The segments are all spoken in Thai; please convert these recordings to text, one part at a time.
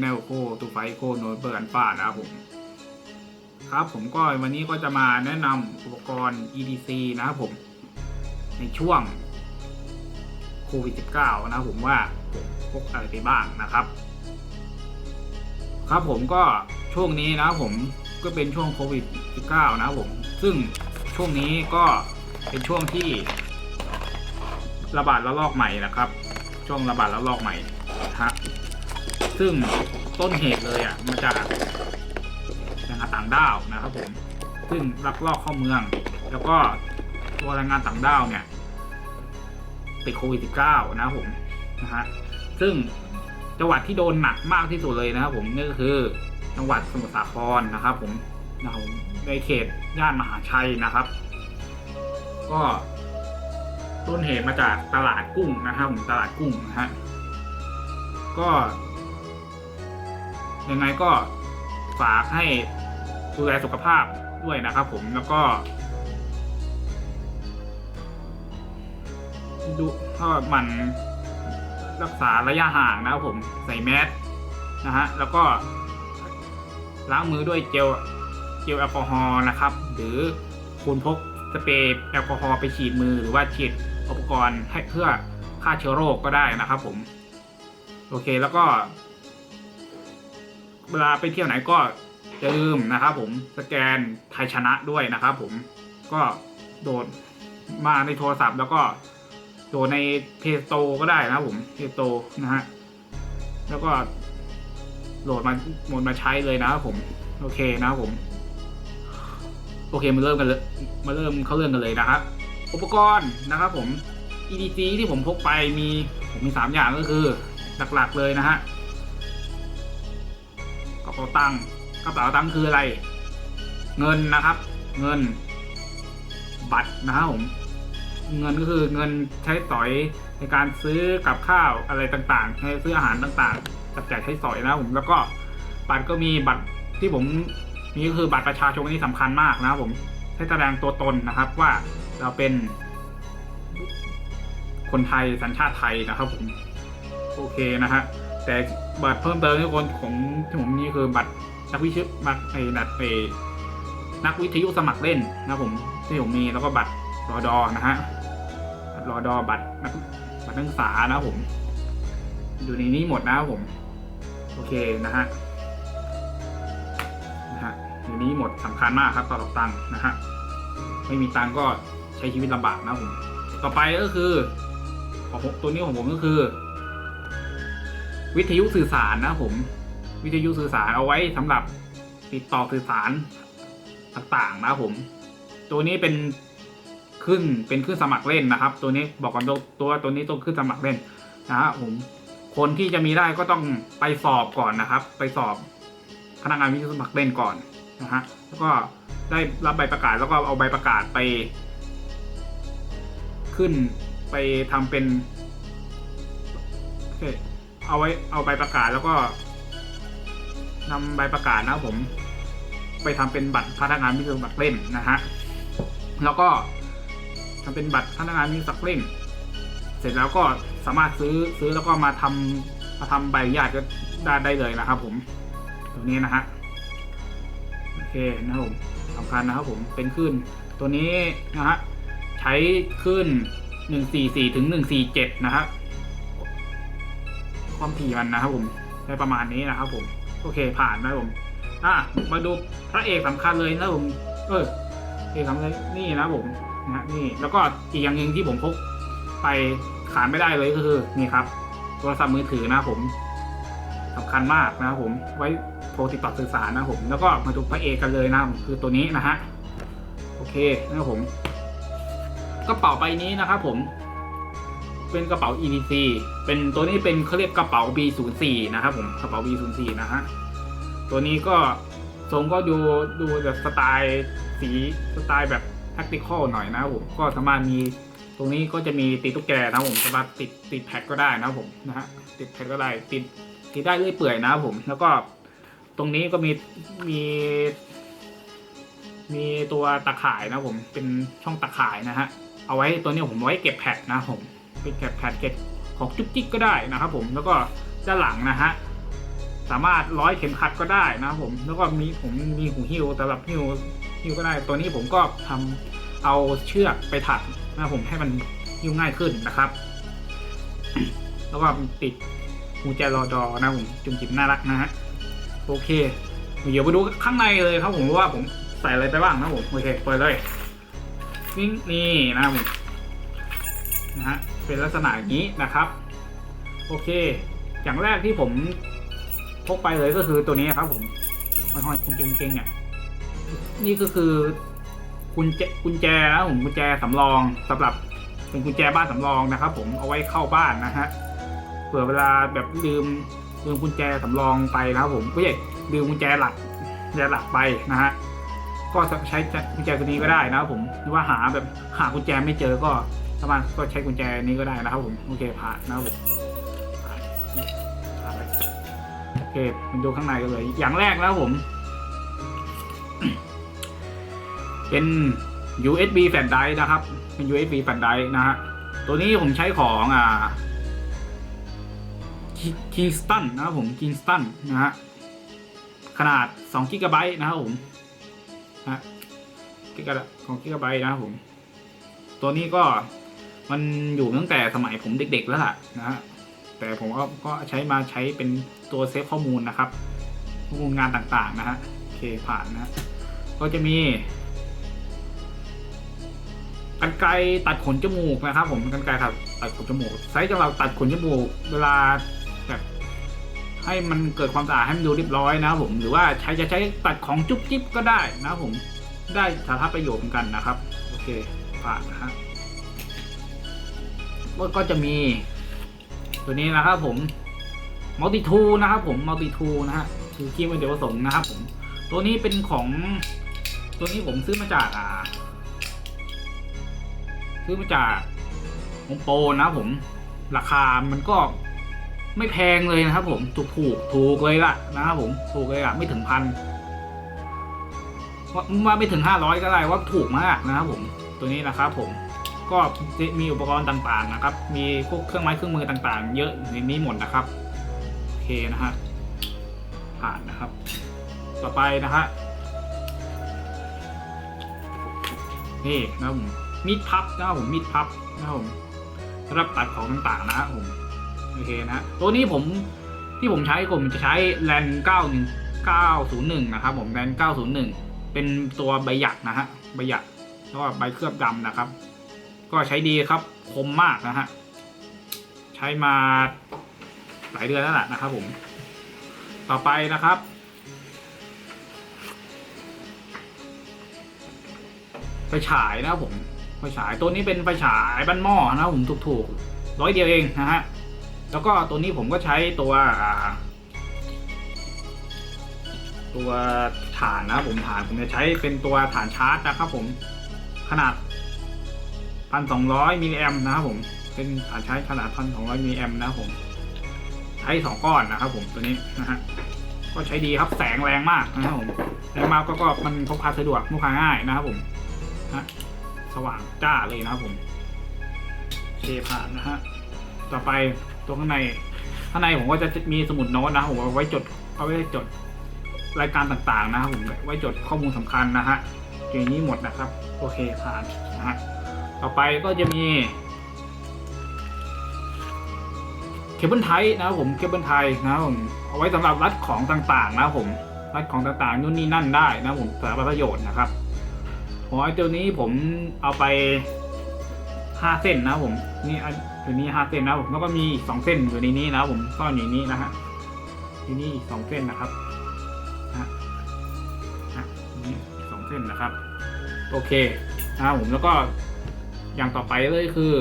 แนลโคตูไฟโคโนเบอร์อันป้านะครับผมครับผมก็วันนี้ก็จะมาแนะนำอุปกรณ์ EDC นะครับผม ในช่วงโควิด -19 นะครับผมว่าพกอะไรไปบ้างนะครับ ครับผมก็ช่วงนี้นะครับผมก็เป็นช่วงโควิด -19 นะครับผม ซึ่งช่วงนี้ก็เป็นช่วงที่ระบาดระลอกใหม่นะครับ ช่วงระบาดระลอกใหม่ฮะ ซึ่งต้นเหตุเลยอะมาจากแรงงานต่างด้าวนะครับผมซึ่งลักลอบเข้าเมือง แล้วก็ตัวแรงงานต่างด้าวเนี่ยติดโควิด -19 นะครับผมนะฮะซึ่งจังหวัดที่โดนหนักมากที่สุดเลยนะครับผมนี่ก็คือจังหวัดสมุทรสาครนะครับผมนะครับในเขตย่านมหาชัยนะครับ ก็ต้นเหตุมาจากตลาดกุ้งนะครับผมตลาดกุ้งนะฮะก็ ยังไงก็ฝากให้ดูแลสุขภาพด้วยนะครับผมแล้วก็ดูก็หมันรักษาระยะห่างนะครับผมใส่แมสนะฮะแล้วก็ล้างมือด้วยเจลเจลแอลกอฮอล์นะครับ หรือคุณพกสเปรย์แอลกอฮอล์ไปฉีดมือหรือว่าฉีดอุปกรณ์ให้เพื่อฆ่าเชื้อโรคก็ได้นะครับผม โอเคแล้วก็ เวลาไปเที่ยวไหนก็อย่าลืมนะครับผมสแกนไทยชนะด้วยนะครับผมก็โดดมาในโทรศัพท์แล้วก็โดดในเพจโตก็ได้นะครับผมเพจโตนะฮะแล้วก็โหลดมาโหลดมาใช้เลยนะครับผมโอเคนะครับผม โอเคมาเริ่มกันเลยมาเริ่มเข้าเรื่องกันเลยนะครับอุปกรณ์นะครับผม EDC ที่ผมพกไปมีผมมีสามอย่างก็คือหลักๆเลยนะฮะ กระเป๋าตังค์กระเป๋าตังค์คืออะไร เงินนะครับ เงิน บัตรนะครับผมเงินก็คือเงินใช้สอยในการซื้อกับข้าวอะไรต่างๆให้ซื้ออาหารต่างๆจับจ่ายใช้สอยนะครับผมแล้วก็บัตรก็มีบัตรที่ผมมีก็คือบัตรประชาชนอันนี้สำคัญมากนะครับผมให้แสดงตัวตนนะครับว่าเราเป็นคนไทยสัญชาติไทยนะครับผมโอเคนะฮะ แต่บัตรเพิ่มเติมที่คนของที่ผมมีคือบัตรนักวิชบัตรไอ้นัดไอ้นักวิทยุสมัครเล่นนะผมที่ผมมีแล้วก็บัตรรอดอนะฮะบัตรรอดอบัตรนักบัตรนักศึกษานะผม อยู่ในนี้หมดนะผม โอเคนะฮะนะฮะอยู่นี้หมดสำคัญมากครับต่อดอกตังค์นะฮะไม่มีตังค์ก็ใช้ชีวิตลำบากนะผม ต่อไปก็คือของตัวนี้ของผมก็คือ วิทยุสื่อสารนะผม วิทยุสื่อสารเอาไว้สำหรับติดต่อสื่อสารต่างๆนะผม ตัวนี้เป็นขึ้นเป็นขึ้นสมัครเล่นนะครับ ตัวนี้บอกกันตัวตัวตัวนี้ต้องขึ้นสมัครเล่นนะฮะผมคนที่จะมีได้ก็ต้องไปสอบก่อนนะครับ ไปสอบพนักงานวิทยุสมัครเล่นก่อนนะฮะแล้วก็ได้รับใบประกาศแล้วก็เอาใบประกาศไป ขึ้นไปทำเป็น เอาไว้เอาใบประกาศแล้วก็นำใบประกาศนะผม ไปทำเป็นบัตรพนักงานมิสมัครเล่นนะฮะแล้วก็ทำเป็นบัตรพนักงานมิสมัครเล่น เสร็จแล้วก็สามารถซื้อซื้อแล้วก็มาทำมาทำใบอนุญาตก็ได้ได้เลยนะครับผมตัวนี้นะฮะโอเคนะครับผมสำคัญนะครับผมเป็นขึ้น ตัวนี้นะฮะใช้ขึ้น144ถึง147นะครับ ความถี่มันนะครับผมได้ประมาณนี้นะครับผมโอเคผ่านนะผมอะมาดูพระเอกสำคัญเลยนะผมเออเอกสำคัญนี่นะผมนะนี่แล้วก็อีกอย่างหนึ่งที่ผมพกไปขาดไม่ได้เลยก็คือนี่ครับโทรศัพท์มือถือนะผมสำคัญมากนะครับผมไว้โทรติดต่อสื่อสารนะผม แล้วก็มาดูพระเอกกันเลยนะคือตัวนี้นะฮะโอเคนะครับผมกระเป๋าใบนี้นะครับผม เป็นกระเป๋า EDC เป็นตัวนี้เป็นเขาเรียกกระเป๋า B04 นะครับผมกระเป๋า B04 นะฮะตัวนี้ก็ทรงก็ดูดูแบบสไตล์สีสไตล์แบบ tactical หน่อยนะผมก็สามารถมีตรงนี้ก็จะมีติดตุ๊กแกนะผมสามารถติดติดแพ็กก็ได้นะผมนะฮะติดแพ็กก็ได้ติดติดได้เรื่อยเปื่อยนะผม แล้วก็ตรงนี้ก็มีมีมีตัวตะข่ายนะผมเป็นช่องตะข่ายนะฮะ เอาไว้ตัวนี้ผมไว้เก็บแพดนะผม เป็นเก็บแพดเก็บของจุ๊กจิ๊กก็ได้นะครับผมแล้วก็ด้านหลังนะฮะสามารถร้อยเข็มขัดก็ได้นะครับผมแล้วก็มีผมมีหูหิ้วสำหรับหิ้วหิ้วก็ได้ตัวนี้ผมก็ทำเอาเชือกไปถักนะผมให้มันหิ้วง่ายขึ้นนะครับ แล้วก็ติดหูแจรอดอนะผมจุ่มจิบน่ารักนะฮะโอเค เดี๋ยวไปดูข้างในเลยครับผมว่าผมใส่อะไรไปบ้างนะผมโอเคเปิดเลยนี่นี่นะครับผม นะฮะเป็นลักษณะอย่างนี้นะครับ โอเค อย่างแรกที่ผมพกไปเลยก็คือตัวนี้ครับ ผมห้อยๆเก่งๆเนี่ยนี่ก็คือกุญแจกุญแจนะผมกุญแจสำรองสำหรับเป็นกุญแจบ้านสำรองนะครับ ผมเอาไว้เข้าบ้านนะฮะเผื่อเวลาแบบลืมลืมกุญแจสำรองไปนะครับผมไม่ใช่ลืมกุญแจหลักกุญแจหลักไปนะฮะก็ใช้กุญแจตัวนี้ก็ได้นะครับผมหรือว่าหาแบบหากุญแจไม่เจอก็ สามาก็ใช้กุญแจนี้ก็ได้นะครับผมโอเคผ่านนะครับผมโอเคมาดูข้างในกันเลย อย่างแรกแล้วผม เป็น USB แฟลชไดร์นะครับ เป็น USB แฟลชไดร์นะฮะตัวนี้ผมใช้ของอ่า Kingston นะครับผม Kingston นะฮะขนาด2กิกะไบต์นะครับผมนะกิกะของกิกะไบต์นะครับผม ตัวนี้ก็ มันอยู่ตั้งแต่สมัยผมเด็กๆแล้วล่ะนะฮะแต่ผมก็ก็ใช้มาใช้เป็นตัวเซฟข้อมูลนะครับข้อมูลงานต่างๆนะฮะโอเคผ่านนะก็จะมีกันไกรตัดขนจมูกนะครับ ผมกันไกรตัดตัดขนจมูกใช้สำหรับตัดขนจมูกเวลาแบบให้มันเกิดความสะอาดให้มันดูเรียบร้อยนะครับผมหรือว่าใช้จะใช้ตัดของจุ๊บจิ๊บก็ได้นะครับผมได้สารณประโยชน์เหมือนกันนะครับ โอเคผ่านนะฮะ ก็จะมี ตัวนี้นะครับผมมัลติทูนะครับผมมัลติทูนะฮะคือคีย์มันเดียวผสมนะครับผม ตัวนี้เป็นของตัวนี้ผมซื้อมาจากอ่า ซื้อมาจากโฮมโปรนะผม ราคามันก็ไม่แพงเลยนะครับผมถูกถูกถูกเลยล่ะนะครับผมถูกเลยอะไม่ถึงพันว่าไม่ถึงห้าร้อยก็ได้ว่าถูกมากนะครับผม ตัวนี้นะครับผม ก็มีอุปกรณ์ต่างๆนะครับ มีพวกเครื่องไม้เครื่องมือต่างๆ เยอะในนี้หมดนะครับโอเคนะฮะผ่านนะครับ ต่อไปนะฮะนี่นะครับผมมีดพับนะครับผมมีดพับนะครับผมสำหรับตัดของต่างๆนะครับผมโอเคนะตัวนี้ผมที่ผมใช้ผมจะใช้แลน9 901 นะครับผมแลน901 เป็นตัวใบหยักนะฮะใบหยักแล้วก็ใบเคลือบดำนะครับ ก็ใช้ดีครับคมมากนะฮะ ใช้มาหลายเดือนแล้วแหละนะครับผม ต่อไปนะครับ ไฟฉายนะครับผม ไฟฉายตัวนี้เป็นไฟฉายบ้านหม้อนะครับผมถูกๆร้อยเดียวเองนะฮะ แล้วก็ตัวนี้ผมก็ใช้ตัวตัวฐานนะผมฐานผมจะใช้เป็นตัวฐานชาร์จนะครับผมขนาด พันสองร้อยมิลลิแอมนะครับผมเป็นฐานใช้ขนาดพันสองร้อยมิลลิแอมนะครับผม ใช้สองก้อนนะครับผมตัวนี้นะฮะก็ใช้ดีครับแสงแรงมากนะครับผมแรงมากก็ก็มันพกพาสะดวกพกพาง่ายนะครับผมฮะสว่างจ้าเลยนะครับผมเคผ่านนะฮะต่อไปตัวข้างในข้างในผมก็จะมีสมุดโน้ตนะผมไว้จดเอาไว้จดรายการต่างๆนะครับผมไว้จดข้อมูลสำคัญนะฮะอย่างนี้หมดนะครับ โอเคผ่านนะฮะ ต่อไปก็จะมีเคเบิลไทนะครับผมเคเบิลไทนะครับผมเอาไว้สำหรับรัดของต่างๆนะครับผมรัดของต่างๆนู่นนี่นั่นได้นะครับผมสาระประโยชน์นะครับหัวไอตัวนี้ผมเอาไปห้าเส้นนะครับผมนี่อันตัวนี้ห้าเส้นนะครับผมแล้วก็มีอีกสองเส้นอยู่ในนี้นะครับผมซ่อนอยู่นนี้นะฮะอยู่นี่อีกสองเส้นนะครับนะฮะนี่สองเส้นนะครับ โอเคนะครับผมแล้วก็ อย่างต่อไปเลยคือ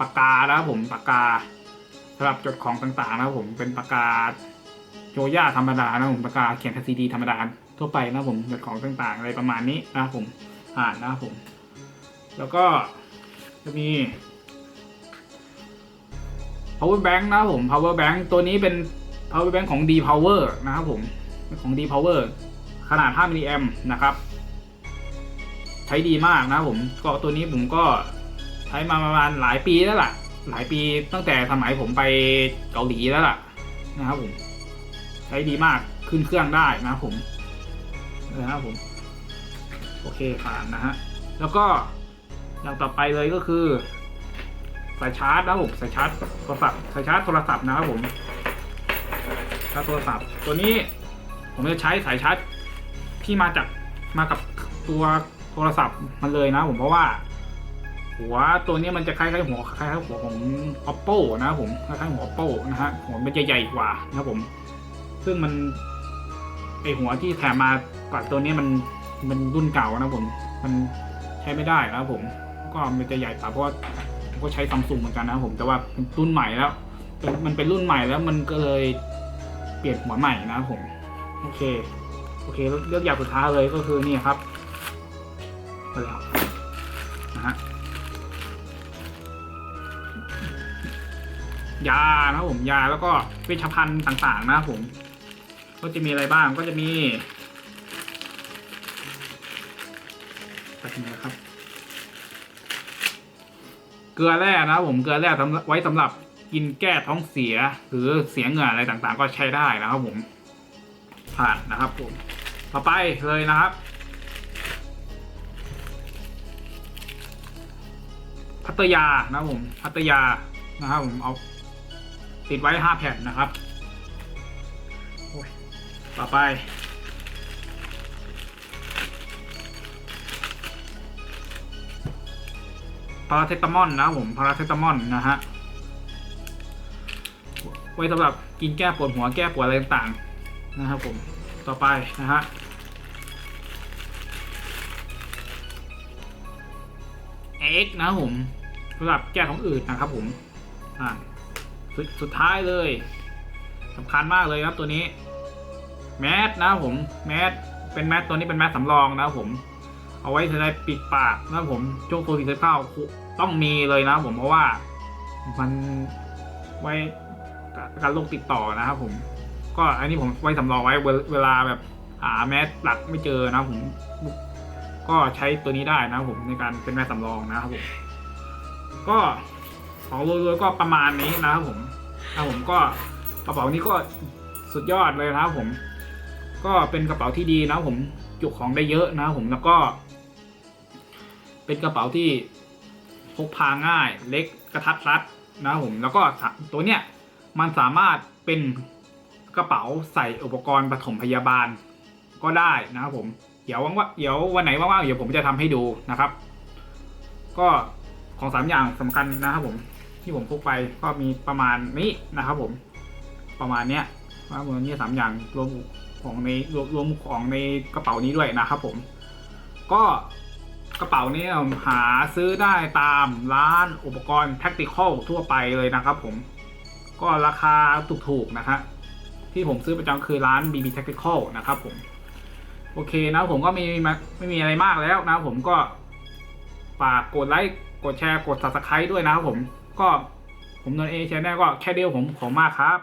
ปากกานะครับผมปากกาสำหรับจดของต่างๆนะครับผมเป็นปากกาโจย่าธรรมดานะครับผมปากกาเขียนซีดีธรรมดาทั่วไปนะครับผมจดของต่างๆ อะไรประมาณนี้นะครับผมอ่านนะครับผม แล้วก็จะมี power bank นะครับผม power bank ตัวนี้เป็น power bank ของ D power นะครับผมของ D power ขนาด 5 มิลลิแอมนะครับ ใช้ดีมากนะผมก็ตัวนี้ผมก็ใช้มาประมาณหลายปีแล้วล่ะ หลายปีตั้งแต่สมัยผมไปเกาหลีแล้วล่ะนะครับผมใช้ดีมากขึ้นเครื่องได้นะครับผมนะครับผม โอเคผ่านนะฮะแล้วก็อย่างต่อไปเลยก็คือสายชาร์จนะครับผมสายชาร์จโทรศัพท์สายชาร์จโทรศัพท์นะครับผมชาร์จโทรศัพท์ตัวนี้ผมจะใช้สายชาร์จที่มาจากมากับตัว โทรศัพท์มันเลยนะผมเพราะว่า หัวตัวนี้มันจะคล้ายๆหัวคล้ายๆหัวของ oppo นะผมคล้ายๆหัว oppo นะฮะหัวมันจะใหญ่กว่านะผม ซึ่งมันไอหัวที่แถมมากับตัวนี้มันมันรุ่นเก่านะผม มันใช้ไม่ได้นะผม ก็มันจะใหญ่กว่าเพราะว่าผมก็ใช้ซัมซุงเหมือนกันนะผมแต่ว่าเป็นรุ่นใหม่แล้วมันเป็นรุ่นใหม่แล้วมันก็เลยเปลี่ยนหัวใหม่นะผม โอเค โอเคแล้วเลือกอย่างสุดท้ายเลยก็คือนี่ครับ ไปแล้วนะฮะยานะครับผมยาแล้วก็เวชภัณฑ์ต่างๆนะครับผม ก็จะมีอะไรบ้างก็จะมีไปไหนครับ เกลือแร่นะครับผมเกลือแร่ไว้สำหรับกินแก้ท้องเสียหรือเสียเหงื่ออะไรต่างๆ ก็ใช้ได้นะครับผมผ่านนะครับผม ต่อไปเลยนะครับ พัตยานะครับผมพัตยานะครับผมเอาติดไว้ห้าแผ่นนะครับต่อไป พาราเทตามอลนะผม พาราเทตามอลนะฮะ ไว้สำหรับกินแก้ปวดหัวแก้ปวดอะไรต่างๆนะครับผม ต่อไปนะฮะ เอ็กนะครับผมสำหรับแก้ท้องอืดนนะครับผมอ่าสุดสุดท้ายเลยสำคัญมากเลยครับตัวนี้แมสนะครับผมแมสเป็นแมสตัวนี้เป็นแมสสำรองนะครับผมเอาไว้ใช้ปิดปากนะครับผมช่วงโควิดสิบเก้าต้องมีเลยนะครับผมเพราะว่ามันไว้การโรคติดต่อนะครับผมก็อันนี้ผมไว้สำรองไว้เวลาแบบหาแมสหลักไม่เจอนะผม ก็ใช้ตัวนี้ได้นะครับผมในการเป็นแมสสำรองนะครับผมก็ของรวยๆก็ประมาณนี้นะครับผมนะครับผมก็กระเป๋านี้ก็สุดยอดเลยนะครับผม ก็เป็นกระเป๋าที่ดีนะครับผมจุของได้เยอะนะครับผมแล้วก็ เป็นกระเป๋าที่พกพาง่าย เล็กกระทัดรัดนะครับผมแล้วก็ตัวเนี้ยมันสามารถเป็นกระเป๋าใส่อุปกรณ์ปฐมพยาบาลก็ได้นะครับผม เดี๋ยวว่างๆเดี๋ยววันไหนว่างๆเดี๋ยวผมจะทำให้ดูนะครับ ก็ของสามอย่างสำคัญนะครับผมที่ผมพกไปก็มีประมาณนี้นะครับผมประมาณเนี้ยว่าวันนี้สามอย่างรวมของในรวมรวมของในกระเป๋านี้ด้วยนะครับผม ก็กระเป๋านี้หาซื้อได้ตามร้านอุปกรณ์ tactical ทั่วไปเลยนะครับผม ก็ราคาถูกๆนะฮะที่ผมซื้อประจำคือร้าน BB Tactical นะครับผม โอเคนะผมก็ไม่มีมาไม่มีอะไรมากแล้วนะผมก็ฝากกดไลค์กดแชร์กด subscribe ด้วยนะครับผม ก็ผมนนเอชแนลก็แค่เดียวผมขอมากครับ